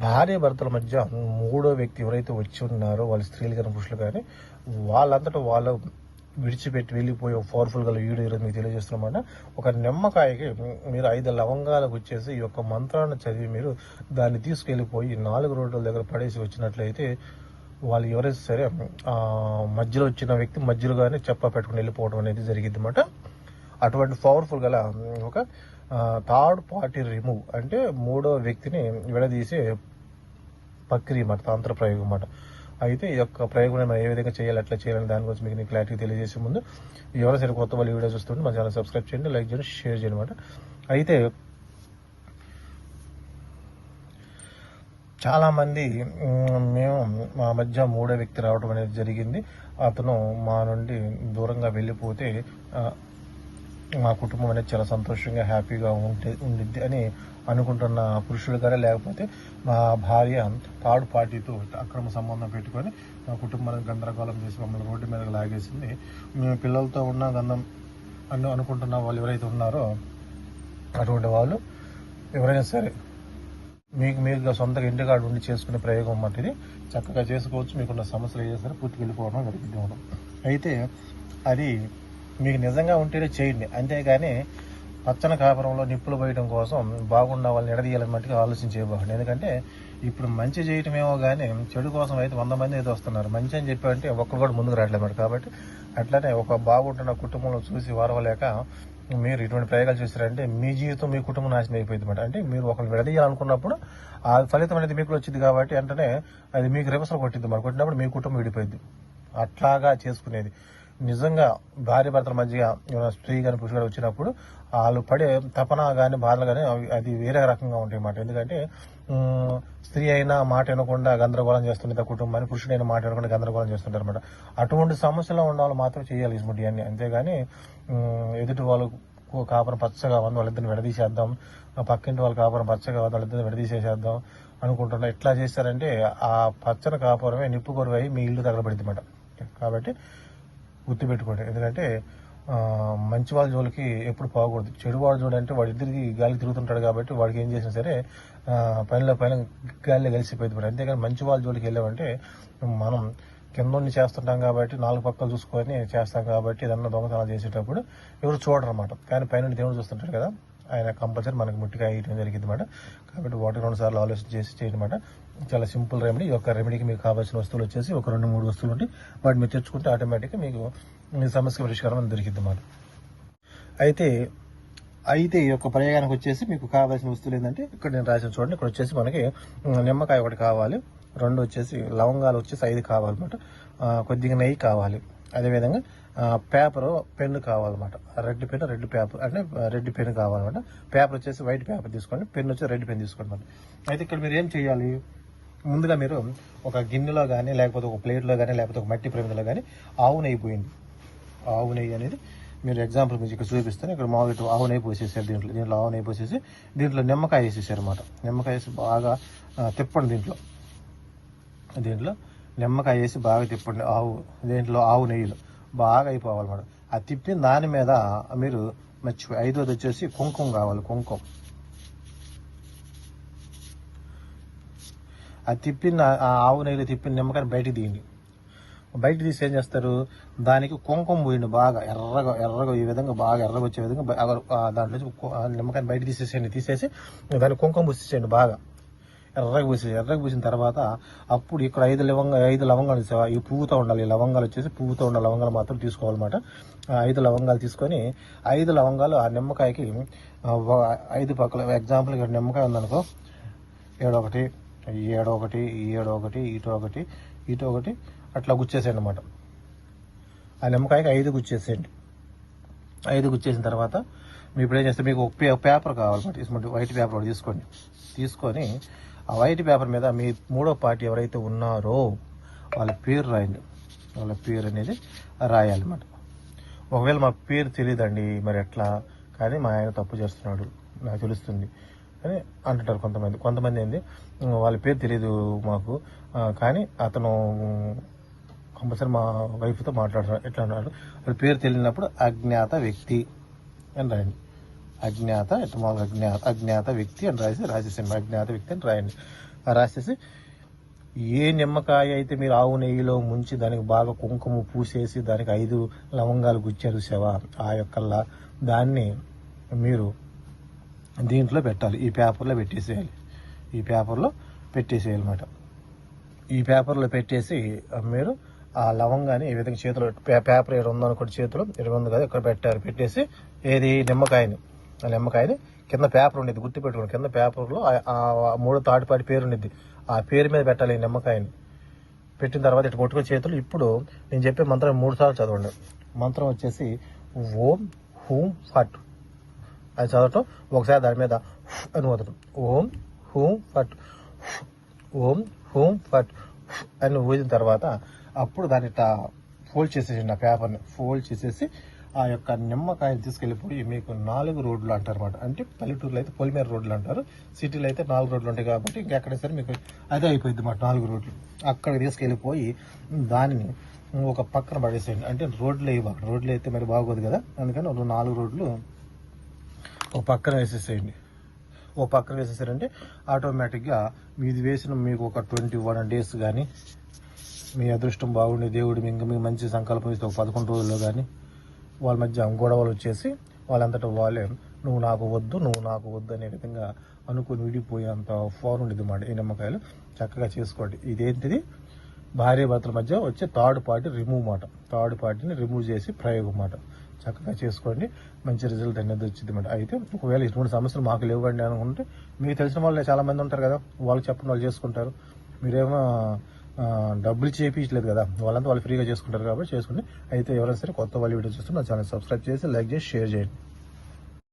భార్య భర్తల మధ్య మూడో వ్యక్తి ఎవరైతే వచ్చి ఉన్నారో వాళ్ళ స్త్రీలు కానీ పురుషులు కానీ వాళ్ళంతటా వాళ్ళు విడిచిపెట్టి వెళ్ళిపోయి పవర్ఫుల్ గల వీడియో ఈరోజు మీకు తెలియజేస్తున్నామన్న ఒక నిమ్మకాయకి మీరు ఐదు లవంగాలకు వచ్చేసి ఈ యొక్క మంత్రాన్ని చదివి మీరు దాన్ని తీసుకెళ్ళిపోయి నాలుగు రోడ్ల దగ్గర పడేసి వచ్చినట్లయితే వాళ్ళు ఎవరైతే సరే మధ్యలో వచ్చిన వ్యక్తి మధ్యలోగానే చెప్ప పెట్టుకుని వెళ్ళిపోవడం అనేది జరిగింది అన్నమాట అటువంటి పవర్ఫుల్ గల ఒక థర్డ్ పార్టీ రిమూవ్ అంటే మూడో వ్యక్తిని విడదీసే ప్రక్రియ అన్నమాట తాంత్ర ప్రయోగం అన్నమాట. అయితే ఈ యొక్క ప్రయోగం మనం ఏ విధంగా చేయాలి ఎట్లా చేయాలని దాని గురించి మీకు క్లారిటీ తెలియజేసే ముందు ఎవరైనా సరే కొత్త వాళ్ళు వీడియో చూస్తుంటే మన ఛానల్ సబ్స్క్రైబ్ చేయండి లైక్ చేయండి షేర్ చేయండి అనమాట అయితే చాలామంది మేము మా మధ్య మూడో వ్యక్తి రావడం అనేది జరిగింది. అతను మా నుండి దూరంగా వెళ్ళిపోతే మా కుటుంబం అనేది చాలా సంతోషంగా హ్యాపీగా ఉంటే ఉండిద్ది అని అనుకుంటున్న పురుషులు కానీ లేకపోతే మా భార్య థర్డ్ పార్టీతో అక్రమ సంబంధం పెట్టుకొని మా కుటుంబానికి గందరగోళం చేసి మమ్మల్ని రోడ్డు మీద లాగేసింది. మేము పిల్లలతో ఉన్న గంధం అని అనుకుంటున్న వాళ్ళు ఎవరైతే ఉన్నారో అటువంటి వాళ్ళు ఎవరైనా సరే మీకు మీరుగా సొంతగా ఇంటికాడు ఉండి చేసుకునే ప్రయోగం అన్నమాట ఇది చక్కగా చేసుకోవచ్చు. మీకున్న సమస్యలు ఏదైనా సరే పూర్తికి వెళ్ళిపోవడం జరిగింది. అయితే అది మీకు నిజంగా ఉంటేనే చేయండి. అంతేగాని పచ్చని కాపురంలో నిప్పులు పోయడం కోసం బాగున్న వాళ్ళని ఎడదీయాలని మట్టుకు ఆలోచించేయబాకండి ఎందుకంటే ఇప్పుడు మంచి చేయటమేమో కానీ చెడు కోసం అయితే వంద మంది అయితే వస్తున్నారు. మంచి అని చెప్పి అంటే ఒక్కరు కూడా ముందుకు రావట్లేదు కాబట్టి అట్లానే ఒక బాగుంటున్న కుటుంబంలో చూసి వారవలేక మీరు ఇటువంటి ప్రయోగాలు చూసారంటే మీ జీవితం మీ కుటుంబం నాశనం అయిపోయింది అనమాట అంటే మీరు ఒకరిని విడదీయాలనుకున్నప్పుడు ఆ ఫలితం అనేది మీకు వచ్చింది కాబట్టి వెంటనే అది మీకు రివర్సల్ కొట్టింది మరి. కొట్టినప్పుడు మీ కుటుంబం విడిపోయింది. అట్లాగా చేసుకునేది. నిజంగా భార్య భర్తల మధ్య స్త్రీ కానీ పురుషుడు కానీ వచ్చినప్పుడు వాళ్ళు పడే తపన కానీ బాధలు కానీ అవి అది వేరే రకంగా ఉంటాయి అన్నమాట ఎందుకంటే స్త్రీ అయినా మాట వినకుండా గందరగోళం చేస్తుంటే కుటుంబాన్ని పురుషుడైన మాట వినకుండా గందరగోళం చేస్తుంటారు అనమాట అటువంటి సమస్యలో ఉన్న వాళ్ళు మాత్రం చేయాలి ఇటువంటి అన్ని. అంతేగాని ఎదుటి వాళ్ళు కాపురం పచ్చగా ఉంది వాళ్ళిద్దరిని విడదీసేద్దాం పక్కింటి వాళ్ళ కాపురం పచ్చగా ఉంది వాళ్ళిద్దరిని విడదీసేసేద్దాం అనుకుంటున్నా. ఎట్లా చేస్తారంటే ఆ పచ్చని కాపురమే నిప్పు కొరువై మీ ఇల్లు తగలబడింది అనమాట కాబట్టి గుర్తుపెట్టుకోండి. ఎందుకంటే మంచి వాళ్ళ జోలికి ఎప్పుడు పోకూడదు. చెడు వాళ్ళ జోడు అంటే వాడి ఇద్దరికి గాలి తిరుగుతుంటాడు కాబట్టి వాడికి ఏం చేసినా సరే ఆ, పనిలో పైన గాలిలో కలిసిపోయింది మరి అంతేగాని మంచి వాళ్ళ జోలికి వెళ్ళామంటే మనం కింద ఉండి చేస్తుంటాం కాబట్టి నాలుగు పక్కలు చూసుకొని చేస్తాం కాబట్టి ఏదన్నా దొంగతనాలు చేసేటప్పుడు ఎవరు చూడరు కానీ పైన దేవుడు చూస్తుంటాడు కదా ఆయన కంపల్సరీ మనకి ముట్టిగా వేయడం జరిగింది అనమాట కాబట్టి ఒకటి రెండు సార్లు ఆలోచన చేసి చేయనమాట చాలా సింపుల్ రెమెడీ ఈ యొక్క రెమెడీకి మీకు కావాల్సిన వస్తువులు వచ్చేసి ఒక రెండు మూడు వస్తువులు ఉంటే వాటిని మీరు తెచ్చుకుంటే ఆటోమేటిక్గా మీకు మీ సమస్య పరిష్కారం దొరికిద్ది దొరికింది అయితే అయితే ఈ యొక్క ప్రయోగానికి వచ్చేసి మీకు కావాల్సిన వస్తువులు ఏంటంటే ఇక్కడ నేను రాసిన చూడండి ఇక్కడ వచ్చేసి మనకి నిమ్మకాయ ఒకటి కావాలి రెండు వచ్చేసి లవంగాలు వచ్చేసి ఐదు కావాలన్నమాట. కొద్దిగా నెయ్యి కావాలి. అదేవిధంగా పేపర్ పెన్ను కావాలన్నమాట. రెడ్ పెన్ రెడ్ పేపర్ అంటే రెడ్ పెన్ కావాలన్నమాట. పేపర్ వచ్చేసి వైట్ పేపర్ తీసుకోండి పెన్ వచ్చి రెడ్ పెన్ తీసుకోండి అయితే ఇక్కడ మీరు ఏం చేయాలి? ముందుగా మీరు ఒక గిన్నెలో కానీ లేకపోతే ఒక ప్లేట్లో కానీ లేకపోతే ఒక మట్టి ప్రమిదలో కానీ ఆవు నెయ్యి పోయింది ఆవు నెయ్యి అనేది మీరు ఎగ్జాంపుల్ మీకు ఇక్కడ చూపిస్తాను. ఇక్కడ మామూలు ఆవు నెయ్యి పోసేసారు దీంట్లో. దీంట్లో ఆవు నెయ్యి పోసేసి దీంట్లో నిమ్మకాయ వేసేసారు అనమాట నిమ్మకాయ వేసి బాగా తిప్పండి దీంట్లో. దీంట్లో నిమ్మకాయ వేసి బాగా తిప్పండి ఆవు దీంట్లో ఆవు నెయ్యిలో. బాగా అయిపోవాలన్నమాట. ఆ తిప్పిన దాని మీద మీరు మర్చిపోయి ఐదోది వచ్చేసి కుంకుమ కావాలి కుంకుమ. ఆ తిప్పిన ఆ ఆవు నెయ్యిలో తిప్పిన నిమ్మకాయని బయటికి తీయండి. బయట తీసి ఏం చేస్తారు? దానికి కుంకుమ పోయింది బాగా ఎర్రగా ఎర్రగా ఈ విధంగా బాగా ఎర్రగా వచ్చే విధంగా దాంట్లో నిమ్మకాయని బయట తీసేసేయండి. తీసేసి దానికి కుంకుమ పూసేసేయండి బాగా. ఎర్రగా పూసి ఎర్రగా పూసిన తర్వాత అప్పుడు ఇక్కడ ఐదు లవంగ ఐదు లవంగాలు ఈ పువ్వుతో ఉండాలి. ఈ లవంగాలు వచ్చేసి పువ్వుతో ఉన్న లవంగాలు మాత్రం తీసుకోవాలన్నమాట. ఆ ఐదు లవంగాలు తీసుకొని ఐదు లవంగాలు ఆ నిమ్మకాయకి ఐదు పక్కల ఎగ్జాంపుల్ ఇక్కడ నిమ్మకాయ ఉందనుకో ఏడొకటి ఏడొకటి ఏడొకటి ఇటు ఒకటి ఇటు ఒకటి అట్లా గుచ్చేసేయండి అనమాట ఆ నిమ్మకాయకి ఐదు గుచ్చేసేయండి. ఐదు గుచ్చేసిన తర్వాత మీరు ఇప్పుడు ఏం చేస్తే మీకు పే- పేపర్ కావాలన్నమాట. ఇటువంటి వైట్ పేపర్ ఒకటి తీసుకోండి. తీసుకొని ఆ వైట్ పేపర్ మీద మీ మూడో పార్టీ ఎవరైతే ఉన్నారో వాళ్ళ పేరు రాయండి. వాళ్ళ పేరు అనేది రాయాలన్నమాట. ఒకవేళ మా పేరు తెలియదండి మరి ఎట్లా? కానీ మా ఆయన తప్పు చేస్తున్నాడు. నాకు తెలుస్తుంది. అని అంటుంటారు కొంతమంది. కొంతమంది ఏంది? వాళ్ళ పేరు తెలియదు మాకు. కానీ అతను కంపల్సరీ మా వైఫ్తో మాట్లాడుతున్నాడు ఎట్లా అన్నాడు వాళ్ళ పేరు తెలియనప్పుడు అజ్ఞాత వ్యక్తి అని రాయండి. అజ్ఞాత ఎట్లా మామూలుగా అజ్ఞాత అజ్ఞాత వ్యక్తి అని రాసి రాసేసండి అజ్ఞాత వ్యక్తి అని రాయండి. రాసేసి ఏ నిమ్మకాయ అయితే మీరు ఆవు నెయ్యిలో ముంచి దానికి బాగా కుంకుమ పూసేసి దానికి ఐదు లవంగాలు గుచ్చారు శవ ఆ యొక్కల్లా దాన్ని మీరు దీంట్లో పెట్టాలి. ఈ పేపర్లో పెట్టేసేయాలి. ఈ పేపర్లో పెట్టేసేయాలి అన్నమాట ఈ పేపర్లో పెట్టేసి మీరు ఆ లవంగాన్ని ఈ విధంగా చేతిలో పేపర్ ఇక్కడ ఉందనుకోండి చేతిలో ఇక్కడ ఉంది కదా ఇక్కడ పెట్టారు పెట్టేసి ఏది నిమ్మకాయని ఆ నిమ్మకాయని కింద పేపర్ ఉండేది గుర్తుపెట్టుకోండి. కింద పేపర్లో ఆ- మూడో తాటిపాటి పేరు ఉండేది ఆ పేరు మీద పెట్టాలి ఈ నిమ్మకాయని. పెట్టిన తర్వాత ఇటు కొట్టుకుని చేతులు ఇప్పుడు నేను చెప్పే మంత్రం మూడు సార్లు చదవండి. మంత్రం వచ్చేసి ఓం హూం ఫట్ అది చదవటం ఒకసారి దాని మీద అని వదలటం. ఓం హూం ఫట్ ఓం హూం ఫట్ అని ఊదిన తర్వాత అప్పుడు దాన్ని ఇట్లా ఫోల్డ్ చేసేసి ఆ పేపర్ని. ఫోల్డ్ చేసేసి ఆ యొక్క నిమ్మకాయలు తీసుకెళ్ళిపోయి మీకు నాలుగు రోడ్లు అంటారు అనమాట అంటే పల్లెటూరులో అయితే పొలిమేర రోడ్లు అంటారు. సిటీలో అయితే నాలుగు రోడ్లు ఉంటాయి కాబట్టి ఇంకెక్కడ సరే మీకు అదే అయిపోయింది మాట నాలుగు రోడ్లు. అక్కడ తీసుకెళ్ళిపోయి దానిని ఒక పక్కన పడేసేయండి. అంటే రోడ్లు వేయబాక రోడ్లు అయితే మరి బాగోదు కదా. అందుకని నాలుగు రోడ్లు ఒక పక్కన వేసేసేయండి. ఓ పక్కన వేసేసారంటే ఆటోమేటిక్గా మీది వేసిన మీకు ఒక ట్వంటీ వన్ డేస్ కానీ మీ అదృష్టం బాగుండి దేవుడు మీకు మీకు మంచి సంకల్పం ఇస్తే ఒక పదకొండు రోజుల్లో కానీ వాళ్ళ మధ్య గొడవలు వచ్చేసి వాళ్ళంతటా వాళ్ళే నువ్వు నాకు వద్దు నువ్వు నాకు వద్దు అనే విధంగా అనుకుని విడిపోయేంత ఫోన్ ఉండేది మాట. ఈ నిమ్మకాయలు చక్కగా చేసుకోండి. ఇదేంటిది? భార్య భర్తల మధ్య వచ్చే థర్డ్ పార్టీ రిమూవ్ మాట. థర్డ్ పార్టీని రిమూవ్ చేసి ప్రయోగం మాట. చక్కగా చేసుకోండి. మంచి రిజల్ట్ అనేది వచ్చింది మేడం. అయితే ఒకవేళ ఇటువంటి సమస్యలు మాకు లేవండి అనుకుంటే మీకు తెలిసిన వాళ్ళు చాలా మంది ఉంటారు కదా వాళ్ళు చెప్పిన వాళ్ళు చేసుకుంటారు. మీరేమో డబ్బులు చేపించలేదు కదా వాళ్ళంతా వాళ్ళు ఫ్రీగా చేసుకుంటారు కాబట్టి చేసుకుని అయితే ఎవరైనా సరే కొత్త వాళ్ళు వీడియో చూస్తే నా ఛానల్ సబ్స్క్రైబ్ చేసి లైక్ చేసి షేర్ చేయండి.